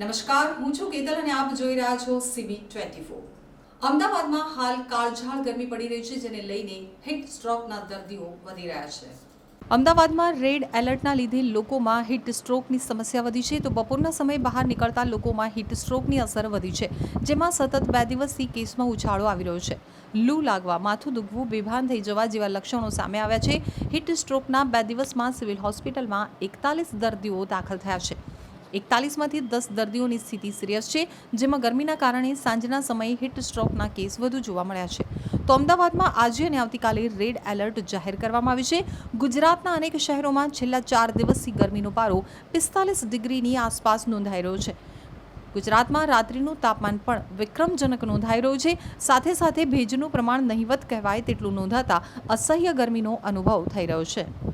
નમસ્કાર, હું છું કેતલ અને આપ જોઈ રહ્યા છો સીબી ટ્વેન્ટી ફોર અમદાવાદમાં હાલ કાળઝાળ ગરમી પડી રહી છે, જેને લઈને હિટ સ્ટ્રોકના દર્દીઓ વધી રહ્યા છે. અમદાવાદમાં રેડ એલર્ટના લીધે લોકોમાં હીટ સ્ટ્રોકની સમસ્યા વધી છે, તો બપોરના સમયે બહાર નીકળતા લોકોમાં હીટ સ્ટ્રોકની અસર વધી છે, જેમાં સતત બે દિવસથી કેસમાં ઉછાળો આવી રહ્યો છે. લૂ લાગવા, માથું દુખવું, બેભાન થઈ જવા જેવા લક્ષણો સામે આવ્યા છે. હીટ સ્ટ્રોકના બે દિવસમાં સિવિલ હોસ્પિટલમાં એકતાલીસ દર્દીઓ દાખલ થયા છે. એકતાલીસમાંથી દસ દર્દીઓની સ્થિતિ સિરિયસ છે, જેમાં ગરમીના કારણે સાંજના સમયે હીટ સ્ટ્રોકના કેસ વધુ જોવા મળ્યા છે. તો અમદાવાદમાં આજે અને આવતીકાલે રેડ એલર્ટ જાહેર કરવામાં આવ્યું છે. ગુજરાતના અનેક શહેરોમાં છેલ્લા ચાર દિવસથી ગરમીનો પારો પિસ્તાલીસ ડિગ્રીની આસપાસ નોંધાઈ રહ્યો છે. ગુજરાતમાં રાત્રિનું તાપમાન પણ વિક્રમજનક નોંધાઈ રહ્યું છે. સાથે સાથે ભેજનું પ્રમાણ નહિવત કહેવાય તેટલું નોંધાતા અસહ્ય ગરમીનો અનુભવ થઈ રહ્યો છે.